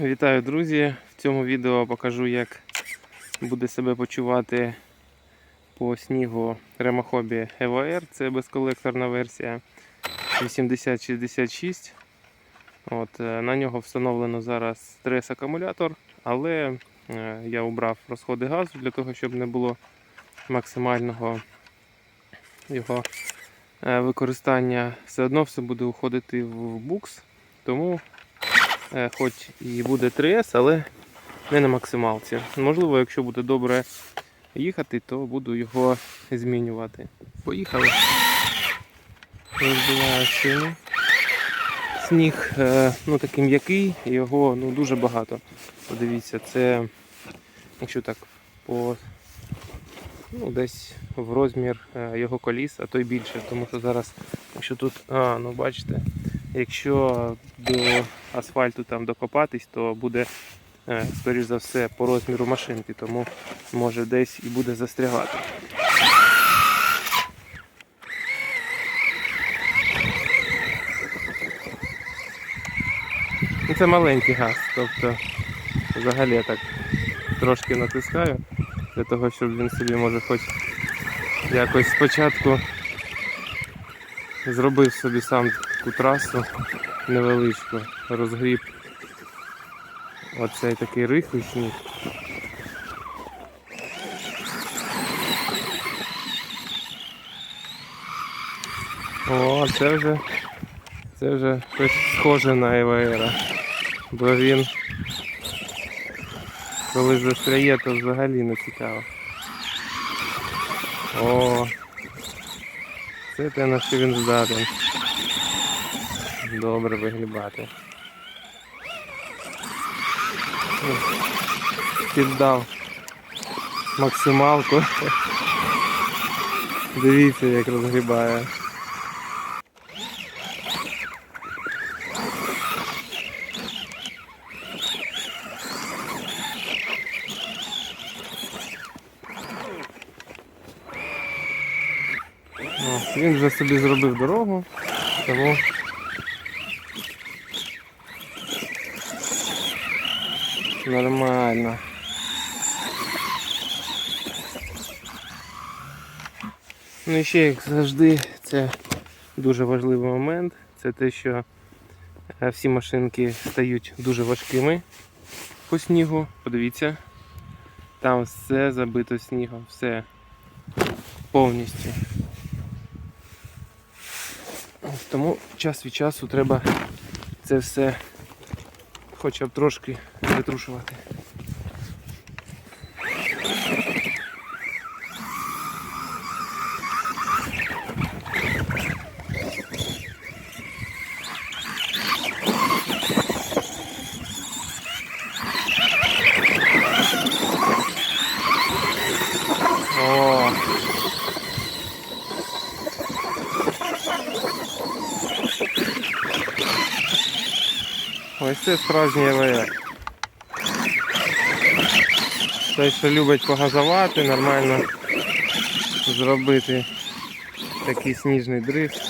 Вітаю, друзі! В цьому відео покажу, як буде себе почувати по снігу Ремохобі Evo R. Це безколекторна версія 8066. От, е, на нього встановлено зараз стрес-акумулятор, але е, я обрав розходи газу для того, щоб не було максимального його е, використання. Все одно все буде уходити в букс. Тому хоч і буде 3С, але не на максималці. Можливо, якщо буде добре їхати, то буду його змінювати. Поїхали. Роздуваю шину. Сніг е, ну, такий м'який, його ну, дуже багато. Подивіться, це якщо так по ну, десь в розмір е, його коліс, а то й більше. Тому що зараз, якщо тут, а, ну бачите, якщо до асфальту там докопатись, то буде, е, скоріш за все, по розміру машинки, тому може десь і буде застрягати. Ну, Це маленький газ, тобто взагалі я так трошки натискаю для того, щоб він собі може хоч якось спочатку зробив собі сам таку трасу невеличку, розгріб оцей такий рихлий сніг. О, це вже це вже щось схоже на Еваера. Бо він коли застряє, то взагалі не цікаво. О, це те на що він здатен. Добре вигрібати Піддав максималку. Дивіться, як розгрібає. Він вже собі зробив дорогу, тому нормально. Ну і ще, як завжди, це дуже важливий момент. Це те, що е, всі машинки стають дуже важкими по снігу. Подивіться, там все забито снігом, все повністю. Тому час від часу треба це все хоча б трошки витрушувати. Ось це справжній ЕВР. Той, що любить погазувати, нормально зробити такий сніжний дрифт.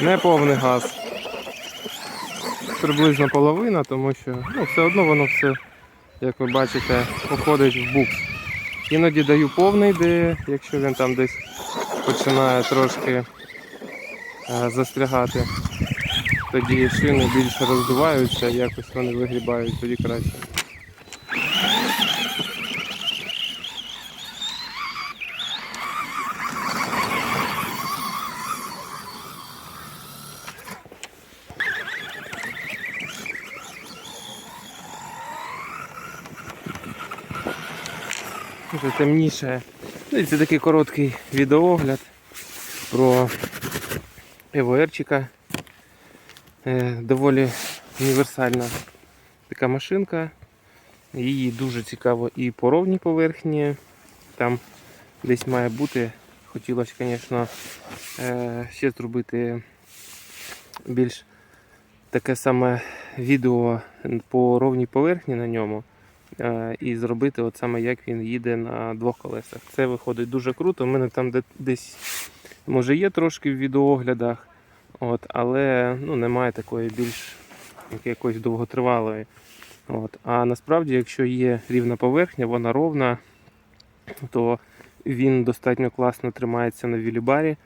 Не повний газ. Приблизно половина, тому що ну, все одно воно все, як ви бачите, уходить в букс. Іноді даю повний, де, якщо він там десь починає трошки е, застрягати, тоді шини більше роздуваються, якось вони вигрібають, тоді краще. Вже темніше. Ну і це такий короткий відеоогляд про ЕВРчика. Е, доволі універсальна така машинка. Її дуже цікаво і по ровній поверхні. Там десь має бути. Хотілося, звісно, е, ще зробити більш таке саме відео по ровній поверхні на ньому. Е, І зробити от саме як він їде на двох колесах. Це виходить дуже круто. У мене там де- десь може є трошки в відеооглядах, от, але ну, немає такої більш якоїсь довготривалої. От. А насправді, якщо є рівна поверхня, вона ровна, то він достатньо класно тримається на вілібарі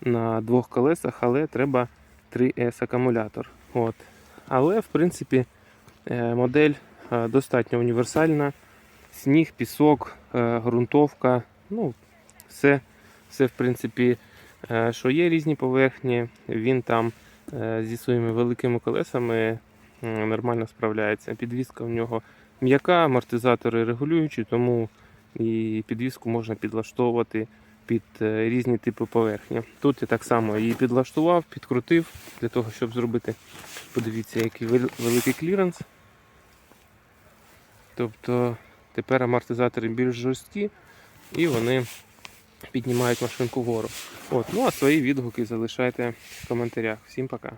на двох колесах, але треба 3S акумулятор. От. Але, в принципі, е, модель достатньо універсальна. Сніг, пісок, е, ґрунтовка. Ну, все, все, в принципі, е, що є різні поверхні, він там е, зі своїми великими колесами нормально справляється. Підвізка в нього м'яка, амортизатори регулюючі, тому і підвізку можна підлаштовувати під е, різні типи поверхні. Тут я так само її підлаштував, підкрутив для того, щоб зробити, подивіться, який великий кліренс. Тобто тепер амортизатори більш жорсткі і вони піднімають машинку вгору. От, ну а свої відгуки залишайте в коментарях. Всім пока.